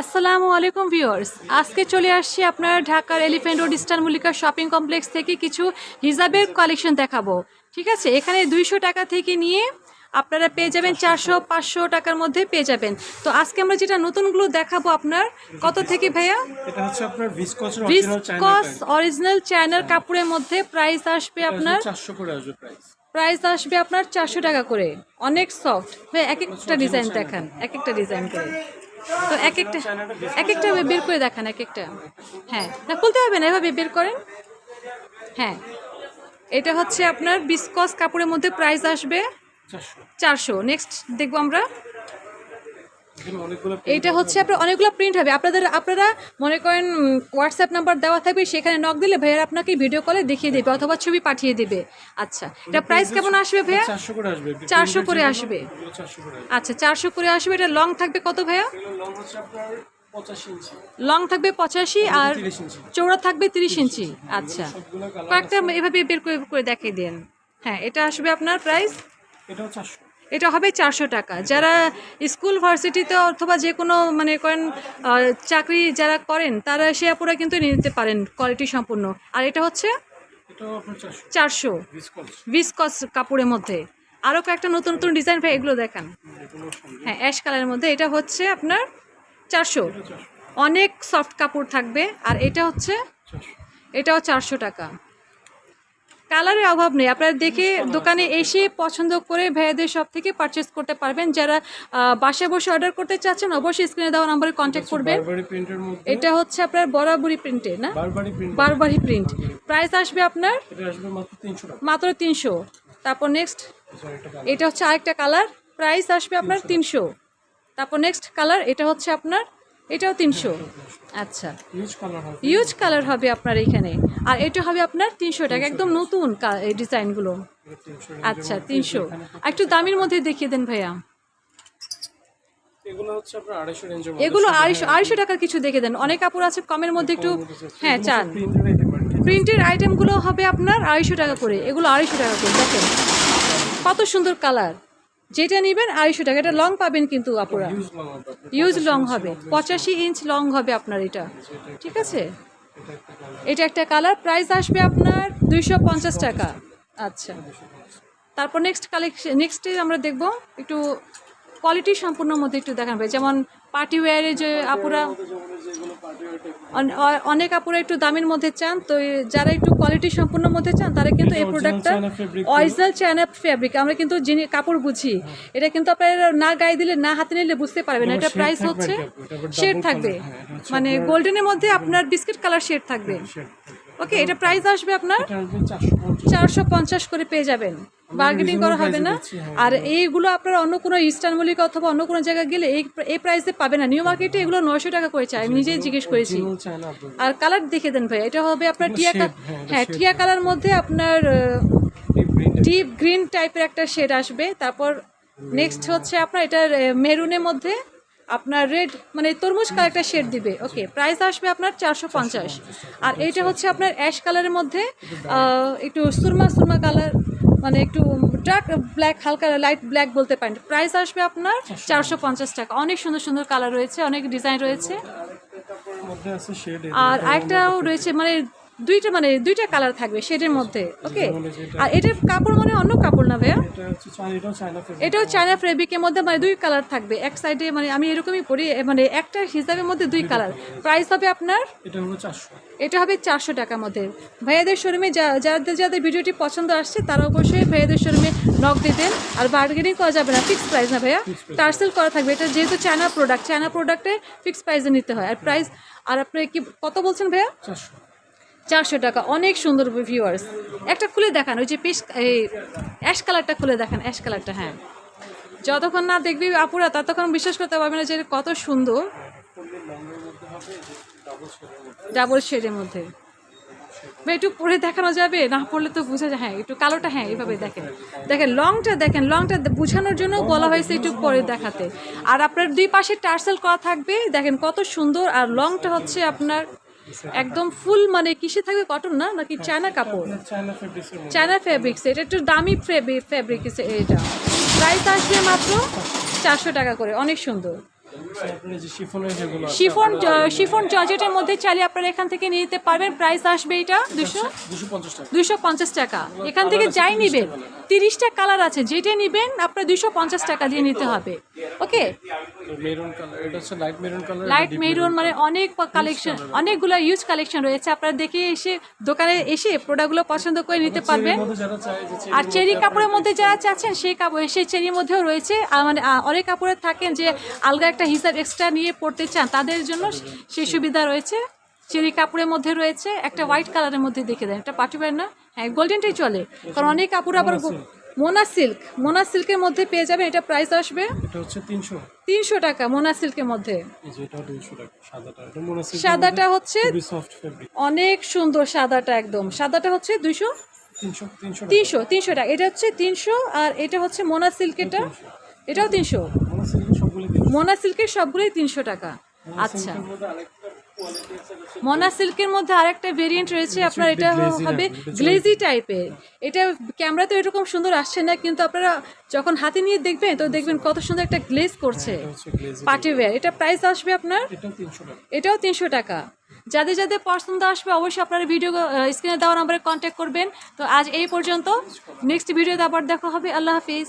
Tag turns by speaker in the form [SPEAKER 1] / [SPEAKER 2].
[SPEAKER 1] আসসালামু আলাইকুম ভিউয়ার্স। আজকে চলে আসছি আপনার ঢাকার elephant road Eastern Mallika shopping complex থেকে কিছু হিজাবের কালেকশন দেখাবো। ঠিক আছে? এখানে দুইশো টাকা থেকে নিয়ে আপনারা পেয়ে যাবেন চারশো পাঁচশো টাকার মধ্যে পেয়ে যাবেন। তো আজকে আমরা যেটা নতুনগুলো দেখাবো আপনার কত থেকে ভাইয়া? ভিসকস অরিজিনাল চায়নার কাপড়ের মধ্যে প্রাইস আসবে আপনার
[SPEAKER 2] প্রাইস
[SPEAKER 1] আসবে আপনার চারশো টাকা করে। অনেক সফট ভাই এক একটা ডিজাইন দেখান এক একটা ডিজাইন করে। তো এক একটা এক একটা বের করে দেখান এক একটা। হ্যাঁ। না খুলতে হবে না এভাবে বের করেন। হ্যাঁ। এটা হচ্ছে আপনার বিসকস কাপড়ের মধ্যে প্রাইস আসবে
[SPEAKER 2] চারশো।
[SPEAKER 1] নেক্সট দেখব আমরা। এইটা হচ্ছে আপনার অনেকগুলো প্রিন্ট হবে। আপনাদের আপনারা মনে করেন হোয়াটসঅ্যাপ নাম্বার দেওয়া থাকবে সেখানে নক দিলে ভাইয়ার আপনাকে ভিডিও কলে দেখিয়ে দেবে অথবা ছবি পাঠিয়ে দেবে। আচ্ছা এটা প্রাইস কেমন আসবে ভাইয়া?
[SPEAKER 2] চারশো করে আসবে।
[SPEAKER 1] আচ্ছা চারশো করে আসবে। এটা লং থাকবে কত ভাইয়া?
[SPEAKER 2] লং
[SPEAKER 1] থাকবে পঁচাশি আর চৌড়া থাকবে তিরিশ ইঞ্চি। আচ্ছা কয়েকটা এভাবে বের করে করে দেখিয়ে দেন। হ্যাঁ এটা আসবে আপনার প্রাইস
[SPEAKER 2] এটাও চারশো।
[SPEAKER 1] এটা হবে চারশো টাকা। যারা স্কুল ভার্সিটিতে অথবা যে কোনো মানে করেন চাকরি যারা করেন তারা সে আপুরা কিন্তু নিতে পারেন কোয়ালিটি সম্পূর্ণ। আর এটা হচ্ছে
[SPEAKER 2] চারশো। ভিসকস
[SPEAKER 1] কাপড়ের মধ্যে। আরও কয়েকটা নতুন নতুন ডিজাইন ভাই এগুলো দেখান। হ্যাঁ অ্যাশ কালারের মধ্যে। এটা হচ্ছে আপনার চারশো। অনেক সফট কাপড় থাকবে। আর এটা হচ্ছে এটাও চারশো টাকা। কালারের অভাব নেই। আপনারা দেখে দোকানে এসে পছন্দ করে ভাইয়াদের সব থেকে পারচেস করতে পারবেন। যারা বাসায় বসে অর্ডার করতে চাচ্ছেন অবশ্যই স্ক্রিনে দেওয়া নাম্বারে কন্ট্যাক্ট করবেন। এটা হচ্ছে আপনার বরাবরি প্রিন্টে না?
[SPEAKER 2] বারবারি প্রিন্ট
[SPEAKER 1] প্রাইস আসবে আপনার?
[SPEAKER 2] মাত্র তিনশো
[SPEAKER 1] তারপর নেক্সট এটা হচ্ছে আরেকটা কালার। প্রাইস আসবে আপনার তিনশো তারপর নেক্সট কালার। এটা হচ্ছে আপনার এটাও তিনশো? আচ্ছা।
[SPEAKER 2] ইউজ কালার হবে।
[SPEAKER 1] ইউজ কালার হবে আপনার এখানে। আর এটা হবে আপনার তিনশো টাকা একদম নতুন এই ডিজাইনগুলো। আচ্ছা তিনশো। একটু দামের মধ্যে দেখিয়ে দেন ভাইয়া।
[SPEAKER 2] এগুলো আড়াইশো
[SPEAKER 1] আড়াইশো টাকার কিছু দেখে দেন। অনেক কাপড় আছে কমের মধ্যে একটু হ্যাঁ চান।
[SPEAKER 2] প্রিন্টের
[SPEAKER 1] আইটেমগুলো হবে আপনার আড়াইশো টাকা করে। এগুলো আড়াইশো টাকা করে দেখেন। কত সুন্দর কালার যেটা নেবেন আড়াইশো টাকা। এটা লং পাবেন কিন্তু আপুরা।
[SPEAKER 2] ইউজ লং হবে আপনার
[SPEAKER 1] ইউজ লং হবে। পঁচাশি ইঞ্চ লং হবে আপনার এটা। ঠিক আছে?
[SPEAKER 2] এটা একটা কালার
[SPEAKER 1] প্রাইস আসবে আপনার দুইশো পঞ্চাশ টাকা। আচ্ছা। তারপর নেক্সট কালেকশন নেক্সটে আমরা দেখব একটু কোয়ালিটি সম্পূর্ণ মধ্যে একটু দেখানো যেমন পার্টি ওয়্যারে যে আপুরা অনেক আপুরা একটু দামের মধ্যে চান তো যারা একটু কোয়ালিটি সম্পূর্ণ মধ্যে চান তারা কিন্তু এই প্রোডাক্টটা অরিজিনাল চায়না ফেব্রিক আমরা কিন্তু যিনি কাপড় বুঝি এটা কিন্তু আপনারা না গায়ে দিলে না হাতে নিলে বুঝতে পারবেন এটা প্রাইস হচ্ছে শেড থাকবে।
[SPEAKER 2] হ্যাঁ,
[SPEAKER 1] মানে গোল্ডেনের মধ্যে আপনার বিস্কিট কালার শেড থাকবে। ওকে এটা প্রাইস আসবে আপনার
[SPEAKER 2] চারশো
[SPEAKER 1] চারশো পঞ্চাশ করে পেয়ে যাবেন। বার্গেনিং করা হবে না?
[SPEAKER 2] হ্যাঁ,
[SPEAKER 1] আর এইগুলো আপনারা অন্য কোনো ইস্টার্ন মলিকা অথবা অন্য কোনো জায়গায় গেলে এই এই প্রাইসে পাবে না। নিউ মার্কেটে এগুলো নয়শো টাকা করে চাই। আমি নিজেই জিজ্ঞেস করেছি। আর কালার দেখে দেন ভাই এটা হবে আপনার টিয়া
[SPEAKER 2] হ্যাঁ, এটা
[SPEAKER 1] হ্যাঁ টিয়া কালার মধ্যে আপনার ডিপ গ্রিন টাইপের একটা শেড আসবে। তারপর নেক্সট হচ্ছে আপনার এটার মেরুনের মধ্যে আপনার রেড মানে তরমুজ কালার একটা শেড দিবে। ওকে প্রাইস আসবে আপনার চারশো পঞ্চাশ। আর এইটা হচ্ছে আপনার অ্যাশ কালারের মধ্যে একটু সুরমা সুরমা কালার মানে একটু ডার্ক ব্ল্যাক হালকা লাইট ব্ল্যাক বলতে পারেন। প্রাইস আসবে আপনার চারশো পঞ্চাশ টাকা। অনেক সুন্দর সুন্দর কালার রয়েছে অনেক ডিজাইন রয়েছে। আর আরেকটাও রয়েছে মানে দুইটা মানে দুইটা কালার থাকবে শেডের মধ্যে ওকে আর এটার কাপড় মানে অন্য কাপড় না ভাইয়া?
[SPEAKER 2] এটা হচ্ছে চায়না এটাও চায়না ফেব্রিক
[SPEAKER 1] ফেব্রিকের মধ্যে মানে দুই কালার থাকবে এক সাইডে মানে আমি এরকমই পরি মানে একটা হিসাবের মধ্যে দুই কালার প্রাইস হবে আপনার?
[SPEAKER 2] এটা
[SPEAKER 1] হবে চারশো টাকার মধ্যে। ভাইয়াদের শোরুমে যাদের যাদের ভিডিওটি পছন্দ আসছে তারা অবশ্যই ভাইয়াদের শোরুমে নক দিতেন আর বার্গেনিং করা যাবে না ফিক্স প্রাইস না ভাইয়া? টার্সেল করা থাকবে। এটা যেহেতু চায়না প্রোডাক্ট চায়না প্রোডাক্টে ফিক্স প্রাইসে নিতে হয়। আর প্রাইস আর আপনি কি কত বলছেন ভাইয়া?
[SPEAKER 2] চারশো।
[SPEAKER 1] চারশো টাকা। অনেক সুন্দর ভিউয়ার্স একটা খুলে দেখান, ওই যে পিস, এই অ্যাশ কালারটা খুলে দেখান অ্যাশ কালারটা হ্যাঁ। যতক্ষণ না দেখবি আপুরা, ততক্ষণ বিশ্বাস করতে পারবে না যে কত সুন্দর।
[SPEAKER 2] ডাবল শেডের মধ্যে।
[SPEAKER 1] একটু পরে দেখানো যাবে? না পড়লে তো বোঝা যায়। হ্যাঁ একটু কালোটা হ্যাঁ এইভাবে দেখেন। দেখেন লংটা দেখেন লংটা বোঝানোর জন্য বলা হয়েছে একটু পরে দেখাতে। আর আপনার দুই পাশে টার্সেল করা থাকবে। দেখেন কত সুন্দর, আর লংটা হচ্ছে আপনার একদম ফুল মানে কিসে থাকবে কটন না নাকি চায়না কাপড়?
[SPEAKER 2] চায়না
[SPEAKER 1] ফেব্রিক্স এটা একটু দামি ফেব্রিক এটা। প্রাইস আসবে মাত্র চারশো টাকা করে অনেক সুন্দর। শিফন শিফন জর্জেটের মধ্যে চাইলে আপনারা এখান থেকে নিয়ে নিতে পারবেন। প্রাইস আসবে এটা দুশো
[SPEAKER 2] দুশো পঞ্চাশ টাকা।
[SPEAKER 1] দুশো পঞ্চাশ টাকা। এখান থেকে যাই নিবেন। তিরিশটা কালার আছে। যেটা নিবেন আপনার দুশো পঞ্চাশ টাকা দিয়ে নিতে হবে। ওকে?
[SPEAKER 2] মেরুন কালার এটা হচ্ছে light maroon colour
[SPEAKER 1] light maroon মানে অনেক কালেকশন অনেকগুলো ইউজ কালেকশন রয়েছে। আপনারা দেখে এসে দোকানে এসে প্রোডাক্টগুলো পছন্দ করে নিতে পারবেন। আর চেরি কাপড়ের মধ্যে যারা চাচ্ছেন সেই কাপড় সেই চেরির মধ্যেও রয়েছে। মানে অনেক কাপড়ে থাকেন যে আলগা একটা হিসাব এক্সট্রা নিয়ে পড়তে চান তাদের জন্য সেই সুবিধা রয়েছে। চেরি কাপড়ের মধ্যে রয়েছে একটা হোয়াইট কালারের মধ্যে দেখে দেন। এটা পাঠিবেন না হ্যাঁ গোল্ডেনটাই চলে। কারণ অনেক কাপড় আবার মোনা সিল্ক মোনা সিল্কের মধ্যে পেয়ে যাবেন এটা প্রাইস আসবে
[SPEAKER 2] এটা হচ্ছে তিনশো।
[SPEAKER 1] টাকা মোনা সিল্কের মধ্যে।
[SPEAKER 2] এই যে এটা দুইশো টাকা সাদাটা। এটা মনে হচ্ছে
[SPEAKER 1] সাদাটা হচ্ছে
[SPEAKER 2] সফট ফেব্রিক
[SPEAKER 1] অনেক সুন্দর সাদাটা একদম। সাদাটা হচ্ছে দুইশো?
[SPEAKER 2] তিনশো তিনশো টাকা।
[SPEAKER 1] এটা হচ্ছে তিনশো আর এটা হচ্ছে মোনা সিল্কেরটা এটাও তিনশো?
[SPEAKER 2] মনে
[SPEAKER 1] সিল্কের সবগুলোই তিনশো টাকা। আচ্ছা। মোনা সিল্কের মধ্যে আরেকটা ভেরিয়েন্ট রয়েছে আপনার এটা হবে গ্লেজি টাইপের এটা ক্যামেরা তো এরকম সুন্দর আসছে না কিন্তু আপনারা যখন হাতে নিয়ে দেখবেন তো দেখবেন কত সুন্দর একটা গ্লেজ করছে।
[SPEAKER 2] এটা
[SPEAKER 1] পার্টি ওয়্যার এটা প্রাইস আসবে আপনার?
[SPEAKER 2] এটাও তিনশো টাকা।
[SPEAKER 1] এটাও তিনশো টাকা। যাদের যাদের পছন্দ আসবে অবশ্যই আপনারা ভিডিও স্ক্রিনে দেওয়া নাম্বারে কন্ট্যাক্ট করবেন। তো আজ এই পর্যন্ত। নেক্সট ভিডিওতে আবার দেখা হবে। আল্লাহ হাফিজ।